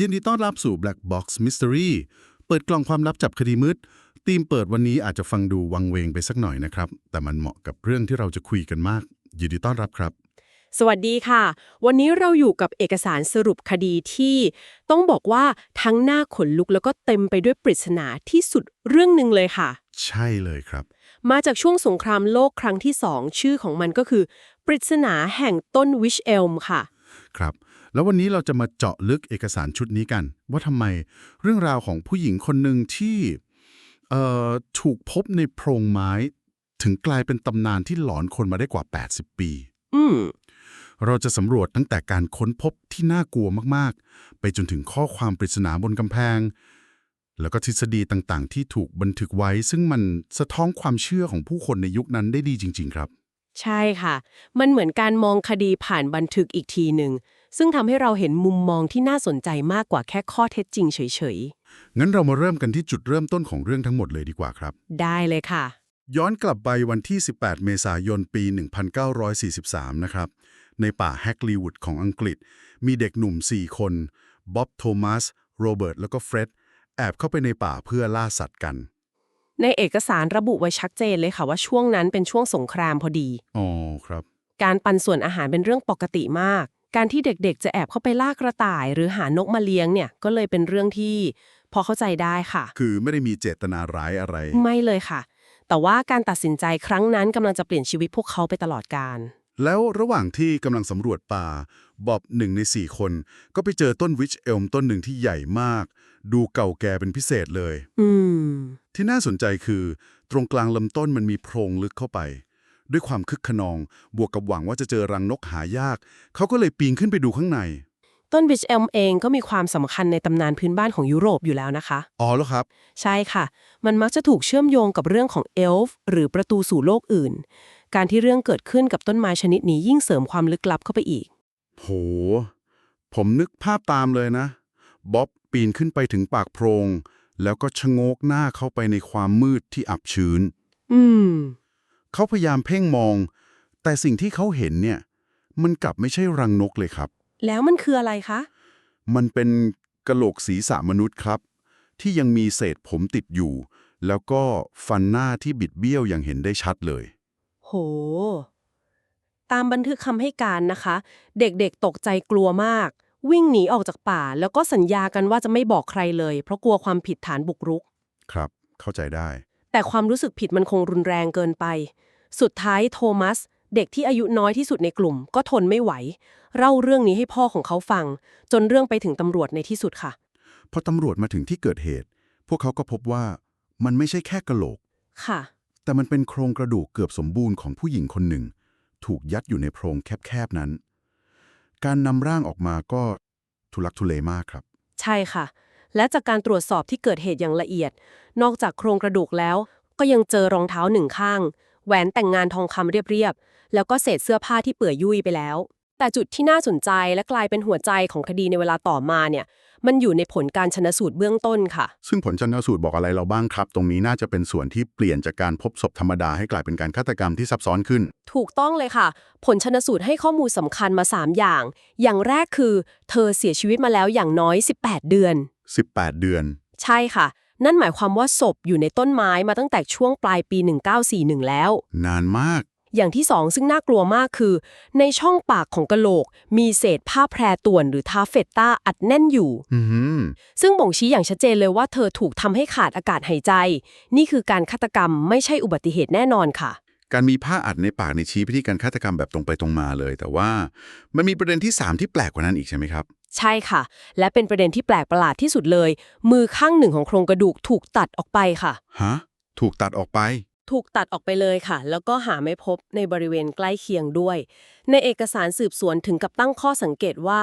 ยินดีต้อนรับสู่ Black Box Mystery เปิดกล่องความลับจับคดีมืดธีมเปิดวันนี้อาจจะฟังดูวังเวงไปสักหน่อยนะครับ แต่มันเหมาะกับเรื่องที่เราจะคุยกันมาก ยินดีต้อนรับครับ สวัสดีค่ะ วันนี้เราอยู่กับเอกสารสรุปคดีที่ ต้องบอกว่าทั้งหน้าขนลุกแล้วก็เต็มไปด้วยปริศนาที่สุดเรื่องหนึ่งเลยค่ะ ใช่เลยครับ มาจากช่วงสงครามโลกครั้งที่สองชื่อของมันก็คือ ปริศนาแห่งต้นวิชเอลมค่ะ ครับ แล้ววันนี้เราจะมาเจาะลึกเอกสารชุดนี้กัน ว่าทำไมเรื่องราวของผู้หญิงคนหนึ่งที่เอ่อถูกพบในโพรงไม้ ถึงกลายเป็นตำนานที่หลอนคนมาได้กว่า 80 ปี อืมเราจะสำรวจตั้งแต่การค้นพบที่น่ากลัวมากๆ ไปจนถึงข้อความปริศนาบนกำแพง แล้วก็ทฤษฎีต่างๆ ที่ถูกบันทึกไว้ ซึ่งมันสะท้อนความเชื่อของผู้คนในยุคนั้นได้ดีจริง ๆ ครับ ใช่ค่ะ มันเหมือนการมองคดีผ่านบันทึกอีกทีหนึ่ง ซึ่งทำให้เราเห็นมุมมองที่น่าสนใจมากกว่าแค่ข้อเท็จจริงเฉยงั้นเรามาเริ่มกันที่จุดเริ่มต้นของเรื่องทั้งหมดเลยดีกว่าครับ ๆ ได้เลยค่ะ ย้อนกลับไปวันที่ 18 เมษายน ปี 1943 นะครับ ในป่าแฮกลีวูดของอังกฤษ มีเด็กหนุ่ม 4 คนบ๊อบโทมัส โรเบิร์ต แล้วก็เฟร็ด แอบเข้าไปในป่าเพื่อล่าสัตว์กัน ในเอกสารระบุไว้ชัดเจนเลยค่ะว่าช่วงนั้นเป็นช่วงสงครามพอดี อ๋อ ครับ การปันส่วนอาหารเป็นเรื่องปกติมาก การที่เด็กๆ จะแอบเข้าไปล่ากระต่าย หรือหานกมาเลี้ยงเนี่ยก็เลยเป็นเรื่องที่พอเข้าใจได้ค่ะ คือไม่ได้มีเจตนาร้ายอะไร ไม่เลยค่ะ แต่ว่าการตัดสินใจครั้งนั้นกำลังจะเปลี่ยนชีวิตพวกเขาไปตลอดกาลแล้วระหว่างที่กำลังสำรวจป่าบ๊อบหนึ่งในสี่คน ก็ไปเจอต้นวิชเอลมต้นหนึ่งที่ใหญ่มาก ดูเก่าแก่เป็นพิเศษเลย อืม ที่น่าสนใจคือ ตรงกลางลำต้นมันมีโพรงลึกเข้าไป ด้วยความคึกขนอง บวกกับหวังว่าจะเจอรังนกหายาก เขาก็เลยปีนขึ้นไปดูข้างใน ต้นวิชเอลมเองก็มีความสำคัญในตำนานพื้นบ้านของยุโรปอยู่แล้วนะคะ อ๋อแล้วครับ ใช่ค่ะ มันมักจะถูกเชื่อมโยงกับเรื่องของเอลฟ์หรือประตูสู่โลกอื่น การที่เรื่องเกิดขึ้นกับต้นไม้ชนิดนี้ยิ่งเสริมความลึกลับเข้าไปอีก โห ผมนึกภาพตามเลยนะ บ๊อบปีนขึ้นไปถึงปากโพรง แล้วก็ชะโงกหน้าเข้าไปในความมืดที่อับชื้น อืม เขาพยายามเพ่งมอง แต่สิ่งที่เขาเห็นเนี่ยมันกลับไม่ใช่รังนกเลยครับ แล้วมันคืออะไรคะ มันเป็นกะโหลกศีรษะมนุษย์ครับ ที่ยังมีเศษผมติดอยู่ แล้วก็ฟันหน้าที่บิดเบี้ยวอย่างเห็นได้ชัดเลย โห ตามบันทึกคำให้การนะคะ เด็กๆตกใจกลัวมาก วิ่งหนีออกจากป่า แล้วก็สัญญากันว่าจะไม่บอกใครเลย เพราะกลัวความผิดฐานบุกรุก ครับ เข้าใจได้ แต่ความรู้สึกผิดมันคงรุนแรงเกินไป สุดท้ายโทมัส เด็กที่อายุน้อยที่สุดในกลุ่ม ก็ทนไม่ไหว เล่าเรื่องนี้ให้พ่อของเขาฟัง จนเรื่องไปถึงตำรวจในที่สุดค่ะ พอตำรวจมาถึงที่เกิดเหตุ พวกเขาก็พบว่ามันไม่ใช่แค่กะโหลก ค่ะ แต่มันเป็นโครงกระดูกเกือบสมบูรณ์ของผู้หญิงคนหนึ่ง ถูกยัดอยู่ในโพรงแคบๆนั้น การนำร่างออกมาก็ทุลักทุเลมากครับ ใช่ค่ะ และจากการตรวจสอบที่เกิดเหตุอย่างละเอียด นอกจากโครงกระดูกแล้ว ก็ยังเจอรองเท้าหนึ่งข้าง แหวนแต่งงานทองคำเรียบๆ แล้วก็เศษเสื้อผ้าที่เปื่อยยุ่ยไปแล้ว แต่จุดที่น่าสนใจและกลายเป็นหัวใจของคดีในเวลาต่อมาเนี่ยมันอยู่ในผลการชนะสูตรเบื้องต้นค่ะ ซึ่งผลชันสูตรบอกอะไรเราบ้างครับ ตรงนี้น่าจะเป็นส่วนที่เปลี่ยนจากการพบศพธรรมดาให้กลายเป็นการฆาตกรรมที่ซับซ้อนขึ้น ถูกต้องเลยค่ะ ผลชนสูตรให้ข้อมูลสำคัญมา 3 อย่าง อย่างแรกคือ เธอเสียชีวิตมาแล้วอย่างน้อย 18 เดือน 18 เดือน ใช่ค่ะ นั่นหมายความว่าศพอยู่ในต้นไม้มาตั้งแต่ช่วงปลายปี 1941 แล้ว นานมาก อย่างที่สองซึ่งน่ากลัวมากคือ ในช่องปากของกะโหลก มีเศษผ้าแพรต่วนหรือทาเฟตต้าอัดแน่นอยู่ อืมซึ่งบ่งชี้อย่างชัดเจนเลยว่าเธอถูกทำให้ขาดอากาศหายใจ นี่คือการฆาตกรรมไม่ใช่อุบัติเหตุแน่นอนค่ะ การมีผ้าอัดในปากในชี้พิธีการฆาตกรรมแบบตรงไปตรงมาเลย แต่ว่ามันมีประเด็นที่ 3 ที่แปลกกว่านั้นอีกใช่ไหมครับ ใช่ค่ะ และเป็นประเด็นที่แปลกประหลาดที่สุดเลย มือข้างหนึ่งของโครงกระดูกถูกตัดออกไปค่ะฮะถูกตัดออกไป ถูกตัดออกไปเลยค่ะ แล้วก็หาไม่พบในบริเวณใกล้เคียงด้วย ในเอกสารสืบสวนถึงกับตั้งข้อสังเกตว่า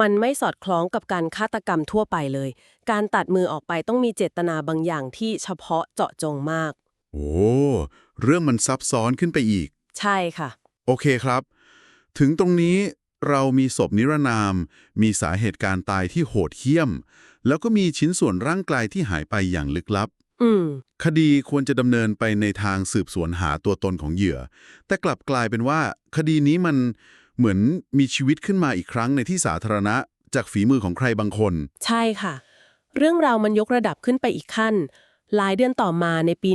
มันไม่สอดคล้องกับการฆาตกรรมทั่วไปเลย การตัดมือออกไปต้องมีเจตนาบางอย่างที่เฉพาะเจาะจงมาก โอ้ เรื่องมันซับซ้อนขึ้นไปอีก ใช่ค่ะ โอเคครับ ถึงตรงนี้เรามีศพนิรนาม มีสาเหตุการตายที่โหดเหี้ยม แล้วก็มีชิ้นส่วนร่างกายที่หายไปอย่างลึกลับอืมคดีควรจะดำเนินไปในทางสืบสวนหาตัวตนของเหยื่อ แต่กลับกลายเป็นว่า คดีนี้มันเหมือนมีชีวิตขึ้นมาอีกครั้งในที่สาธารณะ จากฝีมือของใครบางคน ใช่ค่ะ เรื่องราวมันยกระดับขึ้นไปอีกขั้น หลายเดือนต่อมาในปี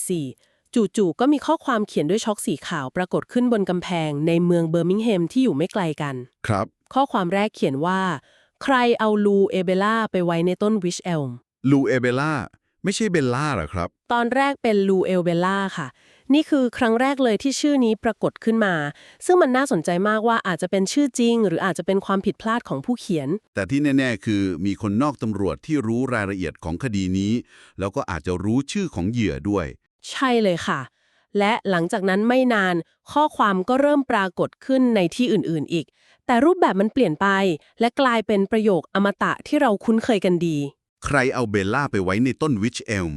1944 จู่ๆก็มีข้อความเขียนด้วยช็อกสีขาวปรากฏขึ้นบนกำแพงในเมืองเบอร์มิงแฮมที่อยู่ไม่ไกลกัน ครับ ข้อความแรกเขียนว่า ใครเอาลูเอเบล่าไปไว้ในต้นวิชเอลมลูเอเบล่าไม่ใช่เบลล่าเหรอครับ ตอนแรกเป็นลูเอลเบล่าค่ะ นี่คือครั้งแรกเลยที่ชื่อนี้ปรากฏขึ้นมา ซึ่งมันน่าสนใจมากว่าอาจจะเป็นชื่อจริง หรืออาจจะเป็นความผิดพลาดของผู้เขียน แต่ที่แน่ ๆ คือมีคนนอกตำรวจที่รู้รายละเอียดของคดีนี้ แล้วก็อาจจะรู้ชื่อของเหยื่อด้วย ใช่เลยค่ะ และหลังจากนั้นไม่นาน ข้อความก็เริ่มปรากฏขึ้นในที่อื่นๆอีก แต่รูปแบบมันเปลี่ยนไป และกลายเป็นประโยคอมตะที่เราคุ้นเคยกันดี ใครเอาเบลล่าไปไว้ในต้นวิชเอลม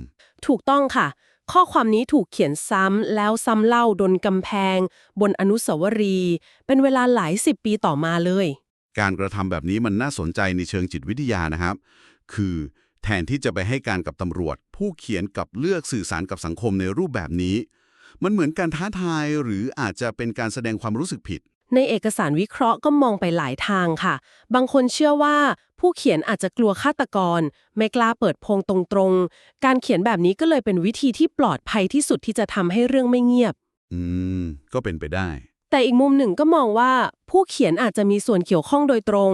ถูกต้องค่ะ ข้อความนี้ถูกเขียนซ้ำแล้วซ้ำเล่าบนกำแพง บนอนุสาวรีย์เป็นเวลาหลายสิบปีต่อมาเลย การกระทำแบบนี้มันน่าสนใจในเชิงจิตวิทยานะครับ คือ แทนที่จะไปให้การกับตำรวจ ผู้เขียนกับเลือกสื่อสารกับสังคมในรูปแบบนี้ มันเหมือนการท้าทายหรืออาจจะเป็นการแสดงความรู้สึกผิด ในเอกสารวิเคราะห์ก็มองไปหลายทางค่ะ บางคนเชื่อว่าผู้เขียนอาจจะกลัวฆาตกร ไม่กล้าเปิดโพงตรงๆ การเขียนแบบนี้ก็เลยเป็นวิธีที่ปลอดภัยที่สุดที่จะทำให้เรื่องไม่เงียบ อืม ก็เป็นไปได้ แต่อีกมุมหนึ่งก็มองว่า ผู้เขียนอาจจะมีส่วนเกี่ยวข้องโดยตรง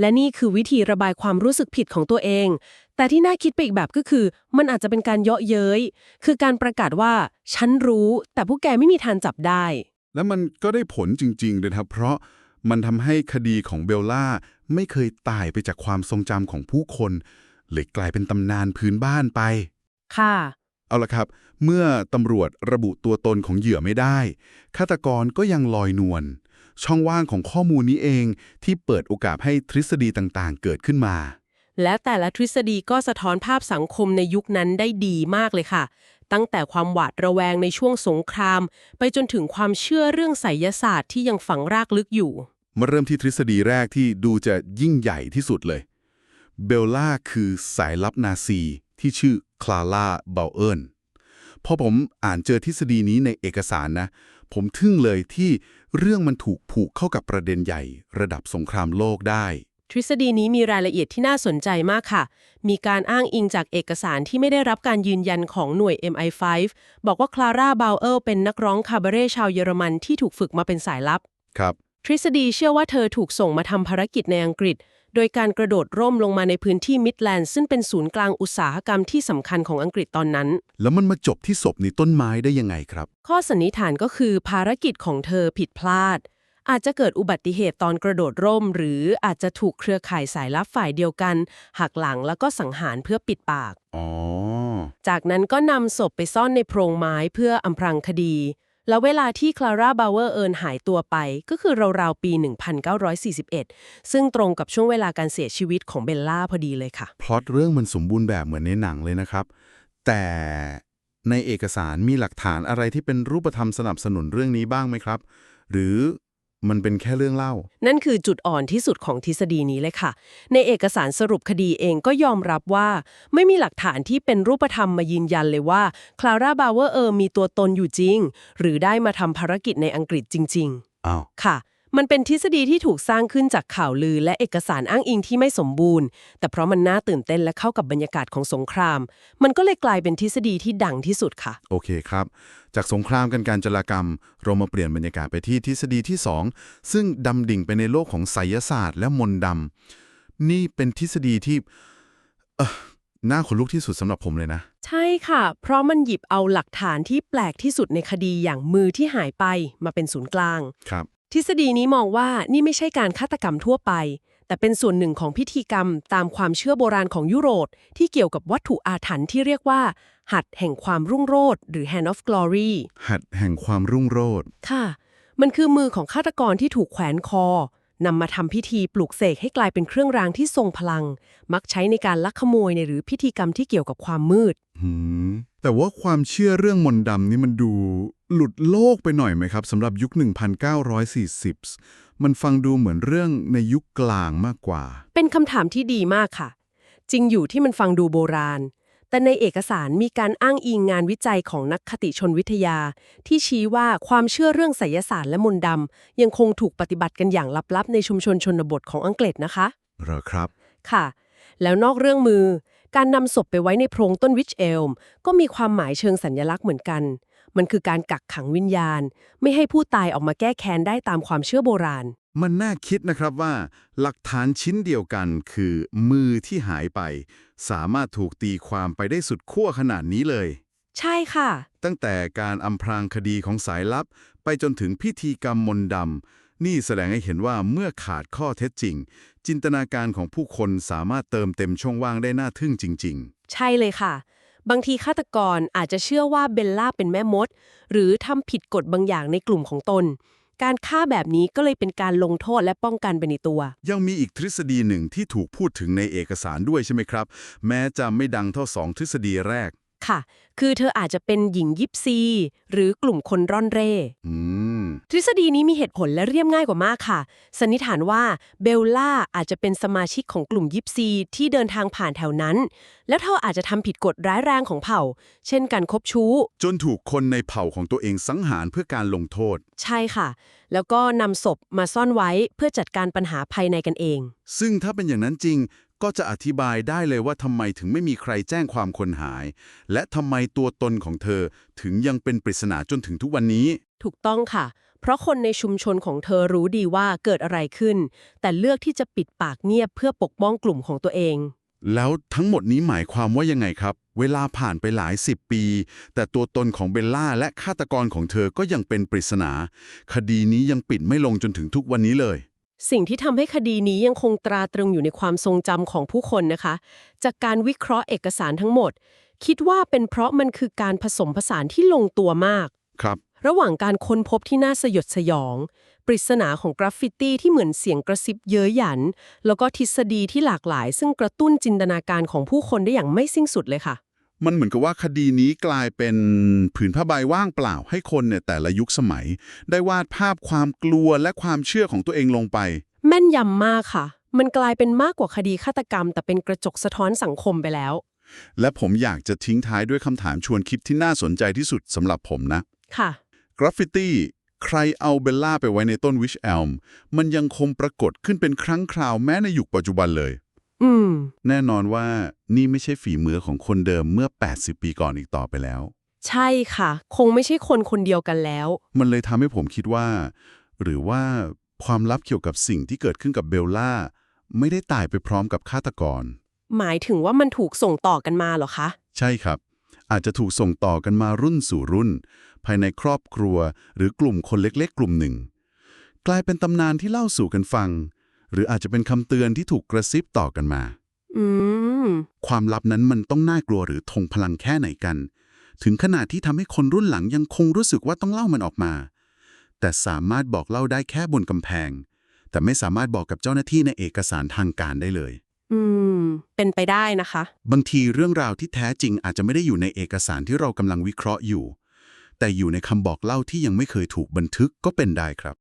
และนี่คือวิธีระบายความรู้สึกผิดของตัวเอง แต่ที่น่าคิดไปอีกแบบก็คือ มันอาจจะเป็นการเยาะเย้ย คือการประกาศว่า ฉันรู้ แต่ผู้แกไม่มีทางจับได้ แล้วมันก็ได้ผลจริงๆเลยครับ เพราะมันทำให้คดีของเบลล่าไม่เคยตายไปจากความทรงจำของผู้คนเลยกลายเป็นตำนานพื้นบ้านไป ค่ะ เอาละครับ เมื่อตำรวจระบุตัวตนของเหยื่อไม่ได้ ฆาตกรก็ยังลอยนวล ช่องว่างของข้อมูลนี้เองที่เปิดโอกาสให้ทฤษฎีต่างๆ เกิดขึ้นมา และแต่ละทฤษฎีก็สะท้อนภาพสังคมในยุคนั้นได้ดีมากเลยค่ะ ตั้งแต่ความหวาดระแวงในช่วงสงคราม ไปจนถึงความเชื่อเรื่องไสยศาสตร์ที่ยังฝังรากลึกอยู่ มาเริ่มที่ทฤษฎีแรกที่ดูจะยิ่งใหญ่ที่สุดเลย เบลล่าคือสายลับนาซีที่ชื่อคลาร่าเบลเอิร์นพอผมอ่านเจอทฤษฎีนี้ในเอกสารนะ ผมทึ่งเลยที่เรื่องมันถูกผูกเข้ากับประเด็นใหญ่ ระดับสงครามโลกได้ ทฤษฎีนี้มีรายละเอียดที่น่าสนใจมากค่ะ มีการอ้างอิงจากเอกสารที่ไม่ได้รับการยืนยันของหน่วย MI5 บอกว่าคลาร่าบาวเอลเป็นนักร้องคาบาเร่ชาวเยอรมันที่ถูกฝึกมาเป็นสายลับ ครับ ทฤษฎีเชื่อว่าเธอถูกส่งมาทำภารกิจในอังกฤษ โดยการกระโดดร่มลงมาในพื้นที่มิดแลนด์ซึ่งเป็นศูนย์กลางอุตสาหกรรมที่สำคัญของอังกฤษตอนนั้น แล้วมันมาจบที่ศพในต้นไม้ได้ยังไงครับ ข้อสันนิษฐานก็คือภารกิจของเธอผิดพลาด อาจจะเกิดอุบัติเหตุตอนกระโดดร่ม หรืออาจจะถูกเครือข่ายสายลับฝ่ายเดียวกัน หักหลังแล้วก็สังหารเพื่อปิดปากอ๋อจากนั้นก็นำศพไปซ่อนในโพรงไม้เพื่ออำพรางคดี แล้วเวลาที่คลาร่าบาวเวอร์เอิร์นหายตัวไปก็คือราวๆปี 1941 ซึ่งตรงกับช่วงเวลาการเสียชีวิตของเบลล่าพอดีเลยค่ะ พล็อตเรื่องมันสมบูรณ์แบบเหมือนในหนังเลยนะครับ แต่ในเอกสารมีหลักฐานอะไรที่เป็นรูปธรรมสนับสนุนเรื่องนี้บ้างไหมครับ หรือ มันเป็นแค่เรื่องเล่า นั่นคือจุดอ่อนที่สุดของทฤษฎีนี้เลยค่ะ ในเอกสารสรุปคดีเองก็ยอมรับว่า ไม่มีหลักฐานที่เป็นรูปธรรมมายืนยันเลยว่าคลาร่าบาวเวอร์เออร์มีตัวตนอยู่จริง หรือได้มาทำภารกิจในอังกฤษจริง ๆ อ้าว ค่ะ มันเป็นทฤษฎีที่ถูกสร้างขึ้นจากข่าวลือและเอกสารอ้างอิงที่ไม่สมบูรณ์ แต่เพราะมันน่าตื่นเต้นและเข้ากับบรรยากาศของสงคราม มันก็เลยกลายเป็นทฤษฎีที่ดังที่สุดค่ะ โอเคครับ จากสงครามกันการจลากรรม เรามาเปลี่ยนบรรยากาศไปที่ทฤษฎีที่ 2 ซึ่งดำดิ่งไปในโลกของไสยศาสตร์ และมนต์ดำนี่เป็นทฤษฎีที่เอ่อน่าขนลุกที่สุดสำหรับผมเลยนะ ใช่ค่ะ เพราะมันหยิบเอาหลักฐานที่แปลกที่สุดในคดีอย่างมือที่หายไปมาเป็นศูนย์กลาง ครับ ทฤษฎีนี้มองว่านี่ไม่ใช่การฆาตกรรมทั่วไป แต่เป็นส่วนหนึ่งของพิธีกรรมตามความเชื่อโบราณของยุโรปที่เกี่ยวกับวัตถุอาถรรพ์ที่เรียกว่า หัดแห่งความรุ่งโรจน์หรือ Hand of Glory หัดแห่งความรุ่งโรจน์ค่ะ มันคือมือของฆาตกรที่ถูกแขวนคอนำมาทำพิธีปลุกเสกให้กลายเป็นเครื่องรางที่ทรงพลัง มักใช้ในการลักขโมยในหรือพิธีกรรมที่เกี่ยวกับความมืดหืม แต่ว่าความเชื่อเรื่องมนต์ดำนี่มันดูหลุดโลกไปหน่อยไหมครับสำหรับยุค 1940 มันฟังดูเหมือนเรื่องในยุคกลางมากกว่า เป็นคำถามที่ดีมากค่ะ จริงอยู่ที่มันฟังดูโบราณ แต่ในเอกสารมีการอ้างอิงงานวิจัยของนักคติชนวิทยา ที่ชี้ว่าความเชื่อเรื่องไสยศาสตร์และมนต์ดำยังคงถูกปฏิบัติกันอย่างลับๆ ในชุมชนชนบทของอังกฤษนะคะเหรอครับ ค่ะ แล้วนอกเรื่องมือ การนำศพไปไว้ในโพรงต้นวิชเอลมก็มีความหมายเชิงสัญญลักษณ์เหมือนกัน มันคือการกักขังวิญญาณ ไม่ให้ผู้ตายออกมาแก้แค้นได้ตามความเชื่อโบราณ มันน่าคิดนะครับว่า หลักฐานชิ้นเดียวกันคือมือที่หายไป สามารถถูกตีความไปได้สุดขั้วขนาดนี้เลย ใช่ค่ะ ตั้งแต่การอำพรางคดีของสายลับ ไปจนถึงพิธีกรรมมนต์ดำ นี่แสดงให้เห็นว่าเมื่อขาดข้อเท็จจริง จินตนาการของผู้คนสามารถเติมเต็มช่องว่างได้น่าทึ่งจริงใช่เลยค่ะ บางทีฆาตกรอาจจะเชื่อว่าเบลล่าเป็นแม่มด หรือทำผิดกฎบางอย่างในกลุ่มของตน การฆ่าแบบนี้ก็เลยเป็นการลงโทษและป้องกันไปในตัวๆยังมีอีกทฤษฎีหนึ่งที่ถูกพูดถึงในเอกสารด้วยใช่ไหมครับ แม้จะไม่ดังเท่าสองทฤษฎีแรกค่ะ คือเธออาจจะเป็นหญิงยิปซี หรือกลุ่มคนร่อนเร่อืม ทฤษฎีนี้มีเหตุผลและเรียบง่ายกว่ามากค่ะ สันนิษฐานว่าเบลล่าอาจจะเป็นสมาชิกของกลุ่มยิปซีที่เดินทางผ่านแถวนั้น แล้วเธออาจจะทำผิดกฎร้ายแรงของเผ่า เช่นการคบชู้ จนถูกคนในเผ่าของตัวเองสังหารเพื่อการลงโทษ ใช่ค่ะ แล้วก็นำศพมาซ่อนไว้เพื่อจัดการปัญหาภายในกันเอง ซึ่งถ้าเป็นอย่างนั้นจริง ก็จะอธิบายได้เลยว่าทำไมถึงไม่มีใครแจ้งความคนหาย และทำไมตัวตนของเธอถึงยังเป็นปริศนาจนถึงทุกวันนี้ ถูกต้องค่ะ เพราะคนในชุมชนของเธอรู้ดีว่าเกิดอะไรขึ้น แต่เลือกที่จะปิดปากเงียบเพื่อปกป้องกลุ่มของตัวเอง แล้วทั้งหมดนี้หมายความว่ายังไงครับ เวลาผ่านไปหลายสิบปี แต่ตัวตนของเบลล่าและฆาตกรของเธอก็ยังเป็นปริศนา คดีนี้ยังปิดไม่ลงจนถึงทุกวันนี้เลย สิ่งที่ทำให้คดีนี้ยังคงตราตรึงอยู่ในความทรงจำของผู้คนนะคะ จากการวิเคราะห์เอกสารทั้งหมด คิดว่าเป็นเพราะมันคือการผสมผสานที่ลงตัวมาก ครับ ระหว่างการค้นพบที่น่าสยดสยอง ปริศนาของกราฟฟิตี้ที่เหมือนเสียงกระซิบเย้ยหยัน แล้วก็ทฤษฎีที่หลากหลาย ซึ่งกระตุ้นจินตนาการของผู้คนได้อย่างไม่สิ้นสุดเลยค่ะ มันเหมือนกับว่าคดีนี้กลายเป็นผืนผ้าใบว่างเปล่าให้คนเนี่ยแต่ละยุคสมัย ได้วาดภาพความกลัวและความเชื่อของตัวเองลงไป แม่นยำมากค่ะ มันกลายเป็นมากกว่าคดีฆาตกรรม แต่เป็นกระจกสะท้อนสังคมไปแล้ว และผมอยากจะทิ้งท้ายด้วยคำถามชวนคิดที่น่าสนใจที่สุดสำหรับผมนะ ค่ะกราฟฟิตี้ใครเอาเบลล่าไปไว้ในต้นวิชแอลมมันยังคงปรากฏขึ้นเป็นครั้งคราวแม้ในยุคปัจจุบันเลย อืม แน่นอนว่านี่ไม่ใช่ฝีมือของคนเดิมเมื่อ 80 ปีก่อนอีกต่อไปแล้ว ใช่ค่ะ คงไม่ใช่คนคนเดียวกันแล้ว มันเลยทำให้ผมคิดว่า หรือว่าความลับเกี่ยวกับสิ่งที่เกิดขึ้นกับเบลล่า ไม่ได้ตายไปพร้อมกับฆาตกร หมายถึงว่ามันถูกส่งต่อกันมาเหรอคะ ใช่ครับ อาจจะถูกส่งต่อกันมารุ่นสู่รุ่น ภายในครอบครัว หรือกลุ่มคนเล็กๆ กลุ่มหนึ่ง กลายเป็นตำนานที่เล่าสู่กันฟัง หรืออาจจะเป็นคำเตือนที่ถูกกระซิบต่อกันมา อืม ความลับนั้นมันต้องน่ากลัวหรือทงพลังแค่ไหนกัน ถึงขนาดที่ทำให้คนรุ่นหลังยังคงรู้สึกว่าต้องเล่ามันออกมา แต่สามารถบอกเล่าได้แค่บนกำแพง แต่ไม่สามารถบอกกับเจ้าหน้าที่ในเอกสารทางการได้เลย อืม เป็นไปได้นะคะ บางทีเรื่องราวที่แท้จริงอาจจะไม่ได้อยู่ในเอกสารที่เรากำลังวิเคราะห์อยู่ แต่อยู่ในคำบอกเล่าที่ยังไม่เคยถูกบันทึกก็เป็นได้ครับ